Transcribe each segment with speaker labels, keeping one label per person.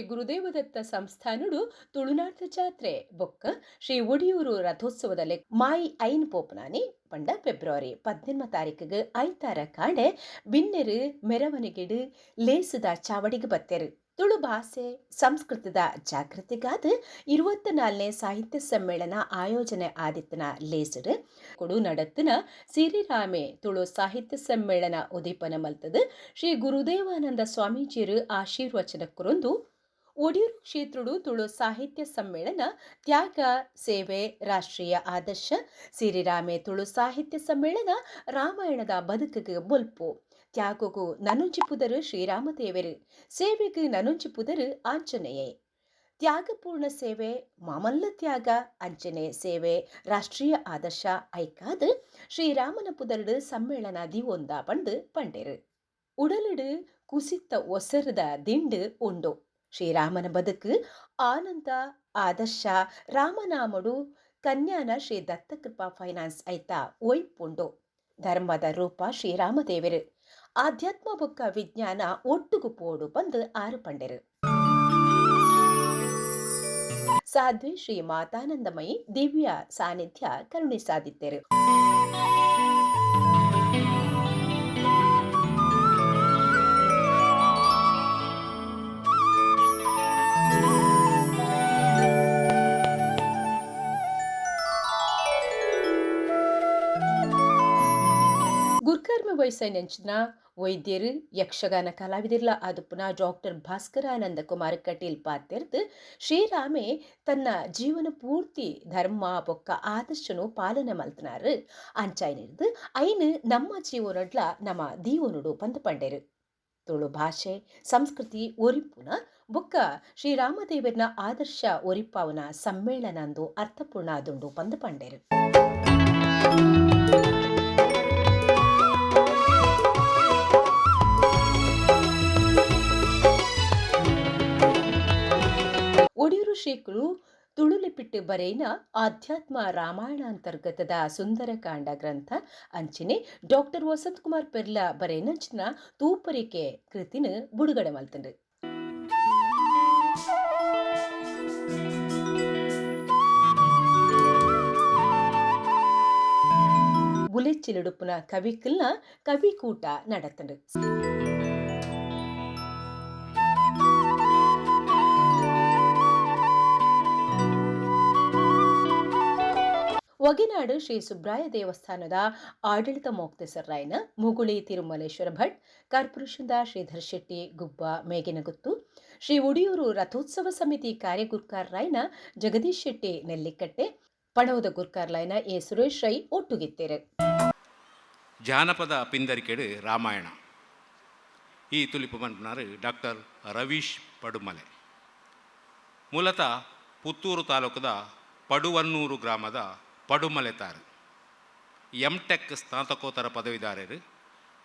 Speaker 1: ಗುರುದೇವದತ್ತ ಸಂಸ್ಥಾನುಡು ತುಳುನಾಟ ಜಾತ್ರೆ. ಬೊಕ್ಕ ಶ್ರೀ ಒಡಿಯೂರು ರಥೋತ್ಸವದಲ್ಲಿ ಮಾಯಿ ಐನ್ ಪೋಪನಾನಿ ಪಂಡ ಫೆಬ್ರವರಿ ಪದ್ನಿಮ ತಾರೀಕಿಗೆ ಐತಾರ ಕಾಡೆ. ಬಿನ್ನೆರು, ಮೆರವಣಿಗೆಡು, ಲೇಸದ ಚಾವಡಿಗೆ ಬತ್ತೆರು. ತುಳು ಭಾಷೆ ಸಂಸ್ಕೃತದ ಜಾಗೃತಿಗಾದ ಇರುವತ್ತ ನಾಲ್ನೇ ಸಾಹಿತ್ಯ ಸಮ್ಮೇಳನ ಆಯೋಜನೆ ಆದಿತ್ತನ ಲೇಸರ್ ಕೊಡು ನಡತ್ತಿನ ಸಿರಿರಾಮೆ ತುಳು ಸಾಹಿತ್ಯ ಸಮ್ಮೇಳನ ಉದೀಪನ ಮಲ್ತದ ಶ್ರೀ ಗುರುದೇವಾನಂದ ಸ್ವಾಮೀಜಿಯರು ಆಶೀರ್ವಚನಕ್ಕರೊಂದು ಒಡಿಯೂರು ಕ್ಷೇತ್ರಡು ತುಳು ಸಾಹಿತ್ಯ ಸಮ್ಮೇಳನ ತ್ಯಾಗ ಸೇವೆ ರಾಷ್ಟ್ರೀಯ ಆದರ್ಶ ಸಿರಿರಾಮೆ ತುಳು ಸಾಹಿತ್ಯ ಸಮ್ಮೇಳನ ರಾಮಾಯಣದ ಬದುಕಿಗೆ ಬೊಲ್ಪು. ತ್ಯಾಗಗೂ ನನುಂಚಿಪುದರು ಶ್ರೀರಾಮದೇವರು, ಸೇವೆಗೆ ನನುಂಚಿಪುದರು ಆಂಜನೇಯ. ತ್ಯಾಗಪೂರ್ಣ ಸೇವೆ, ಮಾಮಲ್ಲ ತ್ಯಾಗ ಅಂಜನೆ ಸೇವೆ, ರಾಷ್ಟ್ರೀಯ ಆದರ್ಶ, ಐಕಾದ ಶ್ರೀರಾಮನ ಪುದರ್ಡು ಸಮ್ಮೇಳನ ದಿವೊಂದ ಪಂಡು ಪಂಡೆರು. ಉಡಲುಡು ಕುಸಿತ ಒಸರದ ದಿಂಡು ಉಂಡು. ಶ್ರೀರಾಮನ ಬದುಕು ಆನಂದ, ಆದರ್ಶ, ರಾಮನಾಮಡು, ಕನ್ಯಾನ ಶ್ರೀ ದತ್ತಕೃಪಾ ಫೈನಾನ್ಸ್ ಐತ ಒಯ್ಪುಂಡು. ಧರ್ಮದ ರೂಪ ಶ್ರೀರಾಮದೇವರು. ಆಧ್ಯಾತ್ಮ ಬೊಕ್ಕ ವಿಜ್ಞಾನ ಒಟ್ಟುಗು ಪೋಡು ಬಂದು ಆರು ಪಂಡೆರು. ಸಾಧ್ವಿ ಶ್ರೀ ಮಾತಾನಂದಮಯಿ ದಿವ್ಯ ಸಾನ್ನಿಧ್ಯ ಕರುಣಿಸಾದಿದ್ದರು ವಯಸ್ಸಿನಂಚಿನ ವೈದ್ಯರು ಯಕ್ಷಗಾನ ಕಲಾವಿದಿರ್ಲ. ಪುನಃ ಡಾಕ್ಟರ್ ಭಾಸ್ಕರಾನಂದ ಕುಮಾರ್ ಕಟೀಲ್ ಪಾತ್ಯರ್ದು ಶ್ರೀರಾಮೆ ತನ್ನ ಜೀವನ ಪೂರ್ತಿ ಧರ್ಮ ಬೊಕ್ಕ ಆದರ್ಶನು ಪಾಲನೆ ಮಲ್ತನಾರು. ಅಂಚಾಯ್ನಿರ್ದು ಐನು ನಮ್ಮ ಜೀವನಡ್ಲ ನಮ್ಮ ದೀವನುಡು ಪಂದು ಪಂಡೆರು ತುಳು ಭಾಷೆ, ಸಂಸ್ಕೃತಿ ಒರಿಪುನ ಬೊಕ್ಕ ಶ್ರೀರಾಮದೇವರನ ಆದರ್ಶ ಒರಿಪಾವನ ಸಮ್ಮೇಳನ ಅಂದು ಅರ್ಥಪೂರ್ಣ ಆದುಂಡು ಪಂದು ಪಂಡೆರು ಚಂದ್ರಶೇಖರು ತುಳುಲಿಪಿಟ್ಟು ಬರೆಯಿನ ಆಧ್ಯಾತ್ಮ ರಾಮಾಯಣ ಅಂತರ್ಗತದ ಸುಂದರಕಾಂಡ ಗ್ರಂಥ ಅಂಚನೆ ಡಾಕ್ಟರ್ ವಸಂತ್ ಕುಮಾರ್ ಪೆರ್ಲಾ ಬರೆಯನಂಚಿನ ತೂಪರಿಕೆ ಕೃತಿನ ಬಿಡುಗಡೆ ಮಲ್ತಂಡ್ರಿ ಬುಲೆಚ್ಚಿಲುಡುಪುನ ಕವಿ ಕೂಟ ನಡೆತಂಡ್ರಿ ಒಗಿನಾಡು ಶ್ರೀ ಸುಬ್ರಾಯ ದೇವಸ್ಥಾನದ ಆಡಳಿತ ಮೊಕ್ತೇಸರಾಯನ ಮುಗುಳಿ ತಿರುಮಲೇಶ್ವರ ಭಟ್ ಕಾರ್ಪೊರೇಷನ್ದ ಶ್ರೀಧರ್ ಶೆಟ್ಟಿ, ಗುಬ್ಬ ಮೇಗಿನಗುತ್ತು, ಶ್ರೀ ಉಡಿಯೂರು ರಥೋತ್ಸವ ಸಮಿತಿ ಕಾರ್ಯಗುರ್ಕಾರ್ರಾಯ್ನ ಜಗದೀಶ್ ಶೆಟ್ಟಿ ನೆಲ್ಲಿಕಟ್ಟೆ ಪಣವದ ಗುರ್ಕಾರ್ಲಾಯ್ನ ಎ ಸುರೇಶ್ ರೈ ಒಟ್ಟುಗಿತ್ತೇರೆ.
Speaker 2: ಜಾನಪದ ಪಿಂದರಿಕೆಡು ರಾಮಾಯಣ. ಈ ತುಲಿಪು ಮನ್ಪುನಾರು ಡಾಕ್ಟರ್ ರವೀಶ್ ಪಡುಮಲೆ. ಮೂಲತಃ ಪುತ್ತೂರು ತಾಲೂಕದ ಪಡುವನ್ನೂರು ಗ್ರಾಮದ ಪಡುಮಲೆ ತಾರು ಎಂ ಟೆಕ್ ಸ್ನಾತಕೋತ್ತರ ಪದವಿದಾರರು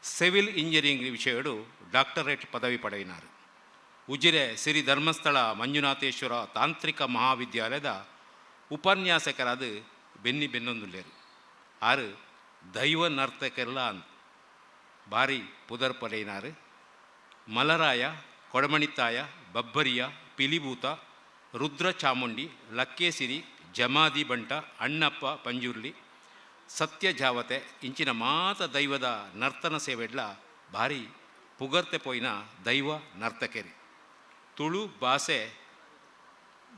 Speaker 2: ಸಿವಿಲ್ ಇಂಜಿನಿಯರಿಂಗ್ ವಿಷಯಡು ಡಾಕ್ಟರೇಟ್ ಪದವಿ ಪಡೆಯಿನಾರು. ಉಜಿರೆ ಸಿರಿ ಧರ್ಮಸ್ಥಳ ಮಂಜುನಾಥೇಶ್ವರ ತಾಂತ್ರಿಕ ಮಹಾವಿದ್ಯಾಲಯದ ಉಪನ್ಯಾಸಕರಾದ ಬೆನ್ನಿ ಬೆನ್ನೊಂದುಲ್ಲೇರು. ಆರು, ದೈವ ನರ್ತಕರೆಲ್ಲ ಅಂತ ಭಾರಿ ಪುದರ್ ಪಡೆಯಿನಾರು. ಮಲರಾಯ ಕೊಡಮಣಿತಾಯ ಬಬ್ಬರಿಯ, ಪಿಲಿಭೂತ, ರುದ್ರ ಚಾಮುಂಡಿ, ಲಕ್ಕೇಸಿರಿ ಜಮಾದಿ ಬಂಟ, ಅಣ್ಣಪ್ಪ, ಪಂಜುರ್ಲಿ, ಸತ್ಯ ಜಾವತೆ, ಇಂಚಿನ ಮಾತ ದೈವದ ನರ್ತನ ಸೇವೆಡ್ಲ ಭಾರಿ ಪುಗರ್ತೆ ಪೋಯಿನ ದೈವ ನರ್ತಕೆರಿ. ತುಳು ಭಾಷೆ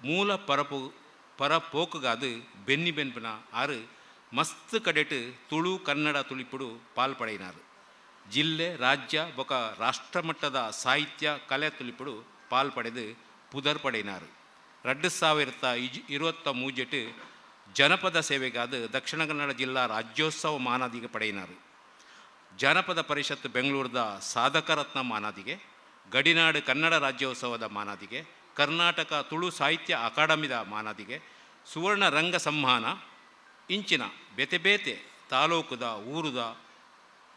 Speaker 2: ಮೂಲ ಪರಪು, ಪರಪೋಕುಗಾದು ಬೆನ್ನಿ ಬೆನ್ಪನ ಆರು ಮಸ್ತ್ ಕಡೆಟ್ ತುಳು ಕನ್ನಡ ತುಳಿಪುಡು ಪಾಲ್ಪಡೆಯಿನಾರು ಜಿಲ್ಲೆ, ರಾಜ್ಯ, ಬೊಕ ರಾಷ್ಟ್ರಮಟ್ಟದ ಸಾಹಿತ್ಯ, ಕಲೆ ತುಳಿಪುಡು ಪಾಲ್ಪಡೆದು ಪುದರ್ ಪಡೆಯಿನಾರು. ரெண்டு ಸಾವಿರದ ಇಜ್ ಇರುವತ್ತ ಮೂಜೆಟ್ಟು ಜನಪದ ಸೇವೆಗಾದ ದಕ್ಷಿಣ ಕನ್ನಡ ಜಿಲ್ಲಾ ರಾಜ್ಯೋತ್ಸವ ಮಾನಾದಿಗೆ ಪಡೆಯಿನಾರು ಜಾನಪದ ಪರಿಷತ್ ಬೆಂಗಳೂರದ ಸಾಧಕರತ್ನ ಮಾನಾದಿಗೆ ಗಡಿನಾಡು ಕನ್ನಡ ರಾಜ್ಯೋತ್ಸವದ ಮಾನಾದಿಗೆ ಕರ್ನಾಟಕ ತುಳು ಸಾಹಿತ್ಯ ಅಕಾಡೆಮಿದ ಮಾನಾದಿಗೆ ಸುವರ್ಣ ರಂಗ ಸಂಹಾನ ಇಂಚಿನ ಬೇತೆ ಬೇತೆ ತಾಲೂಕುದ ಊರುದ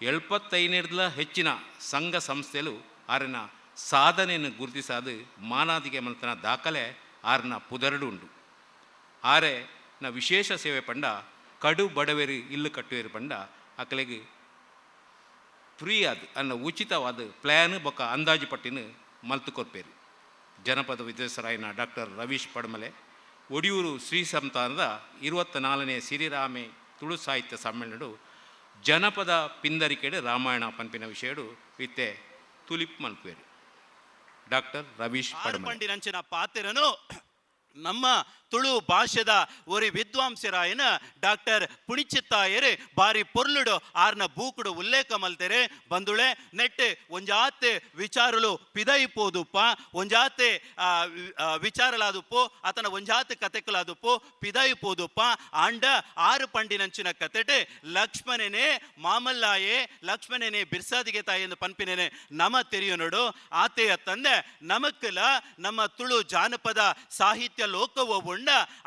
Speaker 2: ಎಳ್ಪತ್ತೈನರ್ಲ ಹೆಚ್ಚಿನ ಸಂಘ ಸಂಸ್ಥೆಲು ಆರಿನ ಸಾಧನೆಯನ್ನು ಗುರುತಿಸಾದು ಮಾನಾದಿಗೆ ಮಲ್ತನ ದಾಖಲೆ ಆರ್ನ ಪುದರಡು ಉಂಡು. ಆರೆ ನ ವಿಶೇಷ ಸೇವೆ ಪಂಡ ಕಡು ಬಡವೆರಿ ಇಲ್ಲು ಕಟ್ಟುವೇರಿ ಪಂಡ ಅಕಲೆಗೆ ಫ್ರೀ ಅದು ಅನ್ನ ಉಚಿತವಾದ ಪ್ಲ್ಯಾನ್ ಬೊಕ್ಕ ಅಂದಾಜು ಪಟ್ಟಿನ ಮಲ್ತು ಕೊರ್ಪೇರಿ. ಜನಪದ ವಿದ್ವಾಂಸರಾಯನ ಡಾಕ್ಟರ್ ರವೀಶ್ ಪಡ್ಮಲೆ, ಒಡಿಯೂರು ಶ್ರೀ ಸಂತಾನದ ಇರುವತ್ತ ನಾಲ್ಕನೇ ಸಿರಿರಾಮೆ ತುಳು ಸಾಹಿತ್ಯ ಸಮ್ಮೇಳನಡು ಜನಪದ ಪಿಂದರಿಕೆಡೆ ರಾಮಾಯಣ ಪಂಪಿನ ವಿಷಯಡು ಇತ್ತೆ ತುಲಿಪ್ ಮಲ್ಪೇರು ಡಾಕ್ಟರ್ ರವೀಶ್ ಪಡ್ಮಲೆ
Speaker 3: ಆರ್ಪಂಡಿನಂಚಿನ ಪಾತೆರನು ನಮ್ಮ ತುಳು ಭಾಷೆದ ಒರಿ ವಿದ್ವಾಂಸರಾಯನ ಡಾಕ್ಟರ್ ಪುಣಿಚಿತ್ತಾಯರು ಬಾರಿ ಪೊರ್ಲುಡು ಆರ್ನ ಬೂಕುಡು ಉಲ್ಲೇಖ ಮಲ್ತೆರೆ ಬಂದುಳೆ ನೆಟ್ಟೆ, ಒಂಜಾತೆ ವಿಚಾರಲು ಪಿದೈಪೋದುಪ್ಪ ಒಂಜಾತೆ ವಿಚಾರಲಾದುಪ್ಪು ಆತನ ಒಂಜಾತೆ ಕತೆಕಲಾದುಪ್ಪು ಪಿದೈಪೋದುಪ್ಪ ಆಂಡ ಆರು ಪಂಡಿನಂಚಿನ ಕತೆಟೆ, ಲಕ್ಷ್ಮಣನೇ ಮಾಮಲ್ಲಾಯೇ, ಲಕ್ಷ್ಮಣನೇ ಬಿರ್ಸಾದಿಗೆ ತಾಯಿ ಪನ್ಪಿನೇನೆ, ನಮ ತೆರೆಯುನಡು ಆತೆಯ ತಂದೆ ನಮಕ್ಕಲ ನಮ್ಮ ತುಳು ಜಾನಪದ ಸಾಹಿತ್ಯ ಲೋಕವ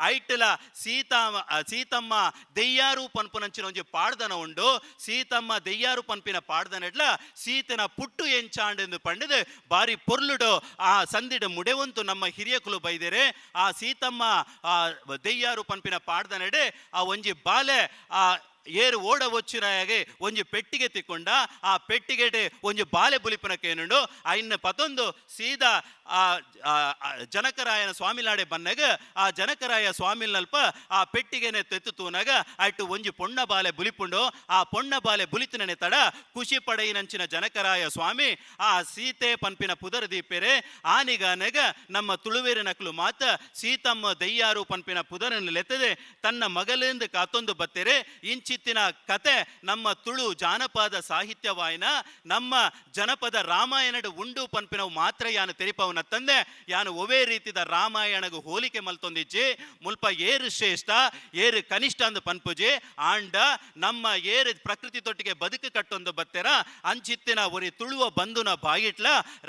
Speaker 3: ಐಟಲ ಸೀತಾಮ ಆ, ಸೀತಮ್ಮ ದೆಯ್ಯಾರು ಪನ್ಪುನಂಚಿನ ಒಂಜಿ ಪಾಡ್ದನ ಉಂಡು. ಸೀತಮ್ಮ ದೆಯ್ಯಾರು ಪನ್ಪಿನ ಪಾಡ್ದನೆಡ್ಲ ಸೀತನ ಪುಟ್ಟು ಎಂಚಾಂಡೆಂದು ಪಂಡಿದು. ಬಾರಿ ಪೊರ್ಲುಡು. ಆ ಸಂದಿಡ ಮುಡೆವಂತು ನಮ್ಮ ಹಿರಿಯಕುಲು ಬೈದೆರೆ. ಆ ಸೀತಮ್ಮ ಆ ದೆಯ್ಯಾರು ಪನ್ಪಿನ ಪಾಡ್ದನೆಡೆ ಆ ಒಂಜಿ ಬಾಲೆ ಆ ಏರು ಓಡ వచ్చినాయగే ಒಂಜಿ ಪೆಟ್ಟಿಗೆ తిక్కుండ ಆ పెట్టిగెటే ಒಂಜಿ ಬಾಲೆ బులిపిన కేనుండు ఆయన ಪತೊಂದು ಸೀದಾ ಆ ಜನಕರಾಯನ ಸ್ವಾಮಿಲಾಡೆ ಬನ್ನಾಗ ಆ ಜನಕರಾಯ ಸ್ವಾಮಿಲ್ನಲ್ಪ ಆ ಪೆಟ್ಟಿಗೆನೆ ತೆತ್ತು ತೂನಾಗ ಅಟ್ಟು ಒಂಜಿ ಪೊಣ್ಣ ಬಾಲೆ ಬುಲಿಪುಂಡು, ಆ ಪೊಣ್ಣ ಬಾಲೆ ಬುಲಿತಿನನೆ ತಡ ಖುಷಿ ಪಡೆಯಿನಂಚಿನ ಜನಕರಾಯ ಸ್ವಾಮಿ, ಆ ಸೀತೆ ಪನ್ಪಿನ ಪುದರ ದೀಪೆರೆ, ಆನಿಗಾನಗ ನಮ್ಮ ತುಳುವೇರಿ ನಕಲು ಮಾತ, ಸೀತಮ್ಮ ದಯ್ಯಾರು ಪನ್ಪಿನ ಪುದರನ್ನು ಲೆತ್ತದೆ, ತನ್ನ ಮಗಲಿಂದ ಕಾತೊಂದು ಬತ್ತೆರೆ, ಇಂಚಿ ಇಂಚಿತ್ತಿನ ಕತೆ, ನಮ್ಮ ತುಳು ಜಾನಪದ ಸಾಹಿತ್ಯವಾಯನ, ನಮ್ಮ ಜನಪದ ರಾಮಾಯಣದ ಉಂಡು ಪನ್ಪಿನವು ಮಾತ್ರ ಯಾನು ತೆರಿಪವನ ತಂದೆ, ಯಾನು ಒವೇ ರೀತಿದ ರಾಮಾಯಣಗು ಹೋಲಿಕೆ ಮಲ್ತೊಂದಿಜ್ಜಿ, ಮುಲ್ಪ ಏರು ಶ್ರೇಷ್ಠ, ಏರು ಕನಿಷ್ಠ ಅಂದು ಪನ್ಪುಜಿ ಆಂಡ ನಮ್ಮ ಏರು ಪ್ರಕೃತಿ ತೊಟ್ಟಿಗೆ ಬದುಕು ಕಟ್ಟೊಂದು ಬತ್ತೆರ, ಅಂಚಿತ್ತಿನ ಒರಿ ತುಳುವ ಬಂಧುನ ಬಾಗಿಟ್ಲ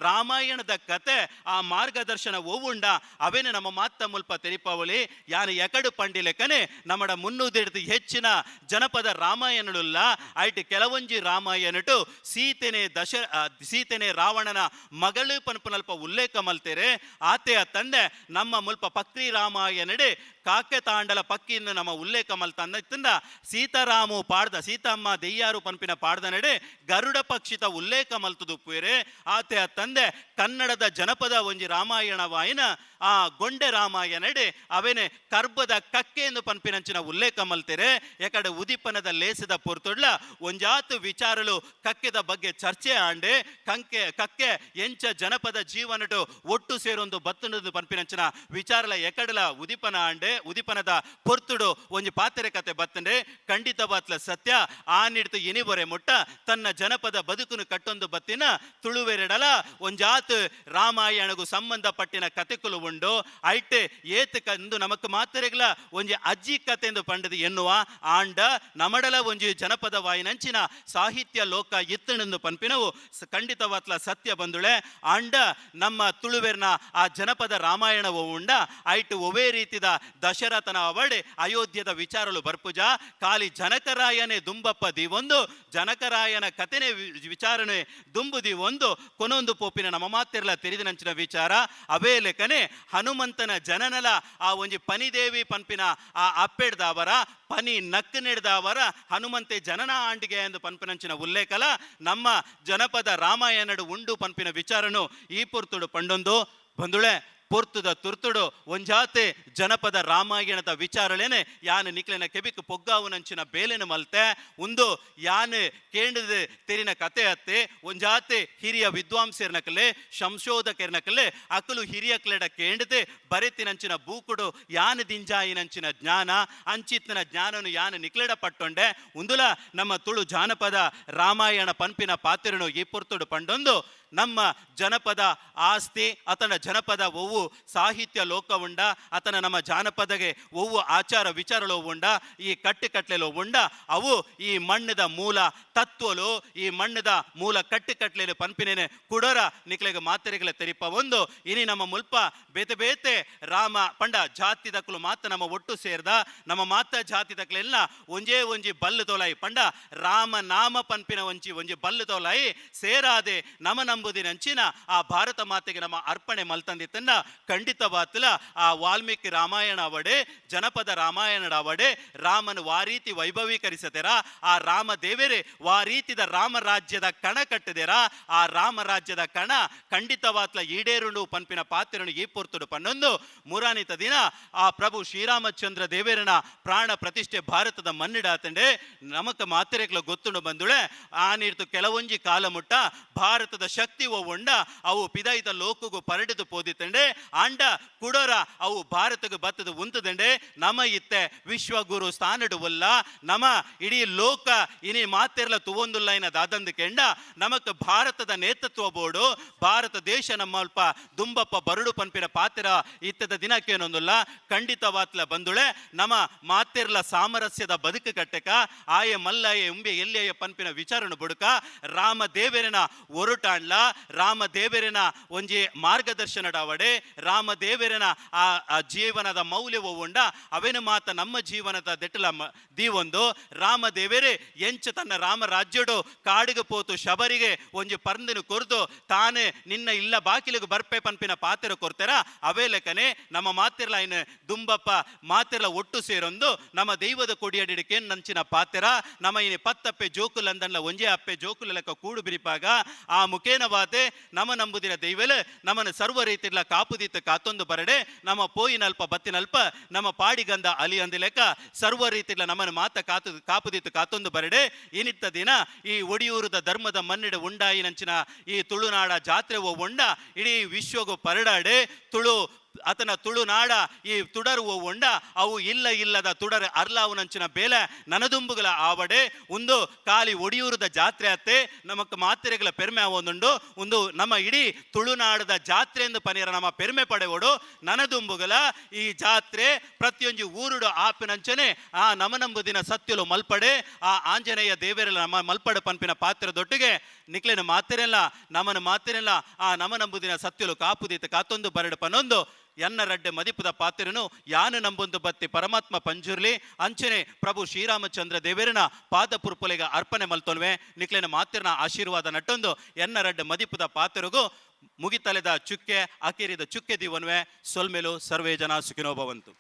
Speaker 3: ರಾಮಾಯಣದ ಕತೆ, ಆ ಮಾರ್ಗದರ್ಶನ ಓವುಂಡ ಅವೇನೆ ನಮ್ಮ ಮಾತ್ತ ಮುಲ್ಪ ತೆರಿಪಾವಳಿ, ಯಾನು ಎಕಡು ಪಂಡಿಲೆಕನೆ ನಮ್ಮಡ ಮುನ್ನೂದೆಡ್ದು ಹೆಚ್ಚಿನ ಜನಪದ ರಾಮಾಯಣಳುಲ್ಲ ಐಟ್ ಕೆಲವೊಂಜಿ ರಾಮಾಯಣಟು ಸೀತೆನೆ ದಶ ಸೀತೆನೆ ರಾವಣನ ಮಗಳು ಪನ್ಪುನಲ್ಪ ಉಲ್ಲೇಖ ಮಲ್ತೇರೆ, ಆತೆಯ ತಂದೆ ನಮ್ಮ ಮುಲ್ಪ ಪಕ್ರಿ ರಾಮಾಯಣಡೆ ಕಾಕೆ ತಾಂಡಲ ಪಕ್ಕಿಯಿಂದ ನಮ್ಮ ಉಲ್ಲೇಖ ಮಲ್ತಂದ ಸೀತಾರಾಮು ಪಾಡ್ದ ಸೀತಮ್ಮ ದೆಯ್ಯಾರು ಪನ್ಪಿನ ಪಾಡ್ದ ನಡೆ ಗರುಡ ಪಕ್ಷಿತ ಉಲ್ಲೇಖ ಮಲ್ತದು ಪುಯರೆ ಆತೆಯ ತಂದೆ ಕನ್ನಡದ ಜನಪದ ಒಂಜಿ ರಾಮಾಯಣ ವಾಯಿನ ಆ ಗೊಂಡೆ ರಾಮಾಯಣಡೆ ಅವೇನೆ ಕರ್ಬದ ಕಕ್ಕೆ ಎಂದು ಪನ್ಪಿನಂಚಿನ ಉಲ್ಲೇಖ ಮಲ್ತೆರೆ ಯಾಕಡೆ ಉದಿಪನದ ಲೇಸದ ಪೊರ್ತುಡ್ಲ ಒಂಜಾತು ವಿಚಾರಲು ಕಕ್ಕೆದ ಬಗ್ಗೆ ಚರ್ಚೆ ಆಂಡೆ. ಕಂಕೆ ಕಕ್ಕೆ ಎಂಚ ಜನಪದ ಜೀವನಟು ಒಟ್ಟು ಸೇರೊಂದು ಬತ್ತುನದು ಪನ್ಪಿನಂಚಿನ ವಿಚಾರಲ ಎಕಡಲ ಉದಿಪನ ಆಂಡೆ. ಉದಿಪನದ ಪೊರ್ತುಡು ಒಂಜಿ ಪಾತ್ರೆ ಕತೆ ಬತ್ತಂಡೆ ಖಂಡಿತ ಬಾತ್ಲ ಸತ್ಯ, ಆ ನಿಡ್ತು ಎನಿಬೊರೆ ಮುಟ್ಟ, ತನ್ನ ಜನಪದ ಬದುಕನ್ನು ಕಟ್ಟೊಂದು ಬತ್ತಿನ ತುಳುವೆರೆಡಲ, ಒಂಜಾತ್ ರಾಮಾಯಣಗೂ ಸಂಬಂಧಪಟ್ಟಿನ ಕತೆಕುಲು ಉಂಡು. ಐಟ್ ಏತ್ ಕಂದು ನಮಕ್ ಮಾತೆರೆಗ್ಲ ಒಂಜಿ ಅಜ್ಜಿ ಕತೆ ಎಂದು ಪಂಡದು ಎನ್ನುವ ಆಂಡ ನಮಡಲ ಒಂಜಿ ಜನಪದ ವಾಯಿನಂಚಿನ ಸಾಹಿತ್ಯ ಲೋಕ ಇತ್ತಣೆಂದು ಪನ್ಪಿನವು. ಖಂಡಿತವಾತ್ಲ ಸತ್ಯ ಬಂದುಳೆ. ಆಂಡ ನಮ್ಮ ತುಳುವೆರ್ನ ಆ ಜನಪದ ರಾಮಾಯಣವು ಉಂಡ. ಐಟ್ ಒವೇ ರೀತಿದ ದಶರಥನ ಅವಡೆ ಅಯೋಧ್ಯದ ವಿಚಾರಲು ಬರ್ಪುಜ ಖಾಲಿ ಜನಕರಾಯನೇ ದುಂಬಪ್ಪ ಒಂದು ಜನಕರಾಯನ ಕಥೆನೇ ವಿ- ವಿಚಾರನೆ ದುಂಬುದಿ ಒಂದು, ಕೊನೊಂದು ಪೋಪಿನ ನಮ್ಮ ಮಾತೆರ್ಲ ತೆರಿದಿನಂಚಿನ ವಿಚಾರ, ಅವೇ ಲೆಕ್ಕನೆ ಹನುಮಂತನ ಜನನಲ, ಆ ಒಂಜಿ ಪನಿದೇವಿ ಪನ್ಪಿನ ಆ ಅಪ್ಪೆಡ್ದಾವರ, ಪನಿ ನಕ್ಕು ಅವರ ಹನುಮಂತೆ ಜನನ ಆಂಡಿಗೆ ಎಂದು ಪನ್ಪಿನಂಚಿನ ಉಲ್ಲೇಖಲ, ನಮ್ಮ ಜನಪದ ರಾಮಾಯಣಡು ಉಂಡು ಪನ್ಪಿನ ವಿಚಾರನು ಈ ಪುರ್ತುಡು ಪಂಡೊಂದು. ಬಂದುಳೆ ಪೊರ್ತುದ ತುರ್ತುಡು ಒಂಜಾತೆ ಜನಪದ ರಾಮಾಯಣದ ವಿಚಾರಲೇನೆ ಯಾನ್ ನಿಕ್ಲೆನ ಕೆಬಿಕ್ ಪೊಗ್ಗಾವುನಂಚಿನ ಬೇಲೆನ ಮಲ್ತೆ, ಉಂದು ಯಾನ್ ಕೇಂದ್ರದ ತೆರಿನ ಕತೆ ಅತ್ತೆ, ಒಂಜಾತೆ ಹಿರಿಯ ವಿದ್ವಾಂಸರ್ನಕಲೆ ಸಂಶೋಧಕರ್ನಕಲೆ ಅಕಲು ಹಿರಿಯ ಕ್ಲೆಡ ಕೇಂಡತೆ ಬರೆತಿನಂಚಿನ ಬೂಕುಡು ಯಾನ ದಿಂಜಾಯಿನಂಚಿನ ಜ್ಞಾನ, ಅಂಚಿತ್ತಿನ ಜ್ಞಾನನು ಯಾನ್ ನಿಕ್ಲೆಡ ಪಟ್ಟೊಂಡೆ, ಉಂದುಲ ನಮ್ಮ ತುಳು ಜಾನಪದ ರಾಮಾಯಣ ಪನ್ಪಿನ ಪಾತ್ರನು ಈ ಪುರ್ತುಡು ಪಂಡೊಂದು ನಮ್ಮ ಜನಪದ ಆಸ್ತಿ, ಆತನ ಜನಪದ ಒವ್ವು ಸಾಹಿತ್ಯ ಲೋಕ ಉಂಡ ಆತನ ನಮ್ಮ ಜಾನಪದಗೆ ಒವ್ವು ಆಚಾರ ವಿಚಾರಗಳು ಉಂಡ, ಈ ಕಟ್ಟೆ ಕಟ್ಲೆಲು ಉಂಡ, ಅವು ಈ ಮಣ್ಣದ ಮೂಲ ತತ್ವಲು, ಈ ಮಣ್ಣದ ಮೂಲ ಕಟ್ಟೆ ಕಟ್ಲೆಲು ಪನ್ಪಿನೇನೆ ಕುಡರ ನಿಕ್ಲೆಗೆ ಮಾತರಿಗಳ ತೆರಿಪ ಒಂದು. ಇನಿ ನಮ್ಮ ಮುಲ್ಪ ಬೇತೆ ಬೇತೆ ರಾಮ ಪಂಡ ಜಾತಿ ದಕ್ಕಲು ಮಾತ ನಮ್ಮ ಒಟ್ಟು ಸೇರ್ದ. ನಮ್ಮ ಮಾತ ಜಾತಿ ದಕ್ಕಲೆಲ್ಲ ಒಂಜೇ ಒಂಜಿ ಬಲ್ಲು ತೋಲಾಯಿ ಪಂಡ. ರಾಮ ನಾಮ ಪನ್ಪಿನ ಒಂಜಿ ಒಂಜಿ ಬಲ್ಲು ತೋಲಾಯಿ ಸೇರಾದೆ ನಮ ನಂಬು ನಂಬುದಿನಂಚಿನ ಆ ಭಾರತ ಮಾತೆಗೆ ನಮ್ಮ ಅರ್ಪಣೆ ಮಲ್ತಂದಿತ್ತನ್ನ ಖಂಡಿತವಾತ್ಲ ಆ ವಾಲ್ಮೀಕಿ ರಾಮಾಯಣ ಅವಡೆ, ಜನಪದ ರಾಮಾಯಣ ಅವಡೆ, ರಾಮನ ವಾ ರೀತಿ ವೈಭವೀಕರಿಸದೇರ, ಆ ರಾಮ ದೇವರೇ ವಾ ರೀತಿದ ರಾಮ ರಾಜ್ಯದ ಕಣ ಕಟ್ಟದೆರ, ಆ ರಾಮ ರಾಜ್ಯದ ಕಣ ಖಂಡಿತವಾತ್ಲ ಈಡೇರುಂಡು ಪನ್ಪಿನ ಪಾತ್ರನು ಈ ಪೊರ್ತುಡು ಪನ್ನೊಂದು. ಮೂರಾನಿತ ದಿನ ಆ ಪ್ರಭು ಶ್ರೀರಾಮಚಂದ್ರ ದೇವೇರನ ಪ್ರಾಣ ಪ್ರತಿಷ್ಠೆ ಭಾರತದ ಮನ್ನಿಡಾತಂಡೆ ನಮಕ ಮಾತ್ರೆಗಳ ಗೊತ್ತುಂಡು ಬಂದುಳೆ, ಆ ನೀರ್ತು ಕೆಲವೊಂಜಿ ಕಾಲ ಮುಟ್ಟ ಭಾರತದ ಶಕ್ತಿ ಒವ್ವಂಡ ಅವು ಪಿದಾಯಿತ ಲೋಕಗೂ ಪರಡಿದು ಪೋದಿತ್ತಂಡೆ ಅಂಡ ಕುಡೋರ ಅವು ಭಾರತಕ್ಕೆ ಬತ್ತದ ಉಂತದಂಡೆ, ನಮ ಇತ್ತೆ ವಿಶ್ವಗುರು ಸ್ಥಾನಡು ಒಲ್ಲ ನಮ ಇಡೀ ಲೋಕ ಇನಿ ಮಾತೆರ್ಲ ತುವೊಂದುಲ್ಲ ಇನ ದಾದಂದು ಕೆಂಡ, ನಮಕ್ ಭಾರತದ ನೇತೃತ್ವ ಬೋರ್ಡು ಭಾರತ ದೇಶ ನಮ್ಮಲ್ಪ ದುಂಬಪ್ಪ ಬರಡು ಪನ್ಪಿನ ಪಾತ್ರ ಇತ್ತದ ದಿನಕ್ಕೇನೊಂದುಲ್ಲ ಖಂಡಿತವಾತ್ಲ ಬಂದುಳೆ, ನಮ ಮಾತೆರ್ಲ ಸಾಮರಸ್ಯದ ಬದುಕು ಕಟ್ಟಕ, ಆಯ ಮಲ್ಲಯ್ಯ, ಉಂಬೆ ಎಲ್ಲಿಯ ಪನ್ಪಿನ ವಿಚಾರಣೆ ಬುಡುಕ, ರಾಮ ದೇವರನ ಒರುಟಾಣ್ಲ ರಾಮ ದೇವರಿನ ಒಂಜಿ ಮಾರ್ಗದರ್ಶನ ಅವಡೆ ರಾಮ ದೇವರಿನ ಆ ಜೀವನದ ಮೌಲ್ಯವು ಉಂಡ. ಅವೇನು ಮಾತ ನಮ್ಮ ಜೀವನದ ದೆಟ್ಟಲ ದೀವೊಂದು. ರಾಮ ದೇವರೇ ಎಂಚ ತನ್ನ ರಾಮ ರಾಜ್ಯಡು ಕಾಡಿಗೆ ಪೋತು ಶಬರಿಗೆ ಒಂಜಿ ಪರ್ಂದಿನ ಕೊರ್ದು, ತಾನೇ ನಿನ್ನ ಇಲ್ಲ ಬಾಕಿಲಿಗೆ ಬರ್ಪೆ ಪನ್ಪಿನ ಪಾತ್ರ ಕೊರ್ತಾರ. ಅವೇ ಲೆಕ್ಕನೆ ನಮ್ಮ ಮಾತಿರ್ಲ ಇನ್ನು ದುಂಬಪ್ಪ ಮಾತಿರ್ಲ ಒಟ್ಟು ಸೇರೊಂದು. ನಮ್ಮ ದೈವದ ಕೊಡಿಯಡಿಕೆ ನಂಚಿನ ಪಾತ್ರ. ನಮ್ಮ ಇನ್ನು ಪತ್ತಪ್ಪೆ ಜೋಕುಲ್ ಅಂದನ್ಲ ಒಂಜೆ ಅಪ್ಪೆ ಜೋಕುಲ ಲೆಕ್ಕ ಕೂಡು ಬಿರಿಪಾಗ. ಆ ಮುಖೇನ ವಾತೆ ನಮ ನಂಬುದಿನ ದೈವಲೆ, ನಮನ ಸರ್ವ ರೀತಿಲ ಕಾಪುದಿತ್ತ ಕಾತೊಂದು ಬರಡೆ, ನಮ್ಮ ಪೋಯಿನಲ್ಪ ಬತ್ತಿನಲ್ಪ ನಮ್ಮ ಪಾಡಿಗಂದ ಅಲಿ ಅಂದ ಲೆಕ್ಕ, ಸರ್ವ ರೀತಿಲ ನಮನ ಮಾತ ಕಾತು, ಕಾಪುದಿತ್ತು ಕಾತೊಂದು ಬರಡೆ. ಇನಿತ್ತ ದಿನ ಈ ಒಡಿಯೂರದ ಧರ್ಮದ ಮನ್ನಿಡ ಉಂಡಾಯಿನಂಚಿನ ಈ ತುಳುನಾಡ ಜಾತ್ರೆ ಉಂಡ, ಇಡೀ ವಿಶ್ವಗೂ ಪರಡಾಡೆ, ತುಳು ಆತನ ತುಳುನಾಡ ಈ ತುಡರು ಒಂಡ ಅವು ಇಲ್ಲ ಇಲ್ಲದ ತುಡರ್ ಅರ್ಲಾವುನಂಚಿನ ಬೇಲೆ, ನನದುಂಬುಗಳ ಆವಡೆ ಒಂದು ಕಾಲಿ ಒಡಿಯೂರದ ಜಾತ್ರೆ ಅತ್ತೆ, ನಮಕ್ ಮಾತ್ರೆಗಳ ಪೆರ್ಮೆ ಅವೊಂದುಂಡು ಒಂದು ನಮ್ಮ ಇಡೀ ತುಳುನಾಡದ ಜಾತ್ರೆ ಎಂದು ಪನಿರ ನಮ್ಮ ಪೆರ್ಮೆ ಪಡೆವಡು, ನನದುಂಬುಗಳ ಈ ಜಾತ್ರೆ ಪ್ರತಿಯೊಂದು ಊರುಡು ಆಪಿನಂಚನೆ, ಆ ನಮನಂಬುದಿನ ಸತ್ಯಲು ಮಲ್ಪಡೆ, ಆ ಆಂಜನೇಯ ದೇವರೆಲ್ಲ ನಮ್ಮ ಮಲ್ಪಡೆ ಪನ್ಪಿನ ಪಾತ್ರದೊಟ್ಟಿಗೆ, ನಿಕ್ಲಿನ ಮಾತಿರಲ್ಲ ನಮನ ಮಾತಿರಲ್ಲ ಆ ನಮನಂಬುದಿನ ಸತ್ಯಲು ಕಾಪುದೀತ ಕಾತೊಂದು ಬರಡು ಪನೊಂದು ಎನ್ನ ರಡ್ಡೆ ಮದಿಪುದ ಪಾತ್ರನು, ಯಾನು ನಂಬೊಂದು ಬತ್ತಿ ಪರಮಾತ್ಮ ಪಂಜುರ್ಲಿ. ಅಂಚನೆ ಪ್ರಭು ಶ್ರೀರಾಮಚಂದ್ರ ದೇವರಿನ ಪಾದ ಪುರ್ಪುಲಿಗ ಅರ್ಪಣೆ ಮಲ್ತೊಲ್ವೆ ನಿಕ್ಲಿನ ಮಾತಿರನ ಆಶೀರ್ವಾದ ನಟ್ಟೊಂದು ಎನ್ನ ರಡ್ಡೆ ಮದಿಪುದ ಪಾತ್ರಗೂ ಮುಗಿತಲೆದ ಚುಕ್ಕೆ, ಅಕಿರಿದ ಚುಕ್ಕೆ ದಿವನ್ವೆ. ಸೊಲ್ಮೆಲು ಸರ್ವೇ ಜನ ಸುಖಿನೋ ಭವಂತು.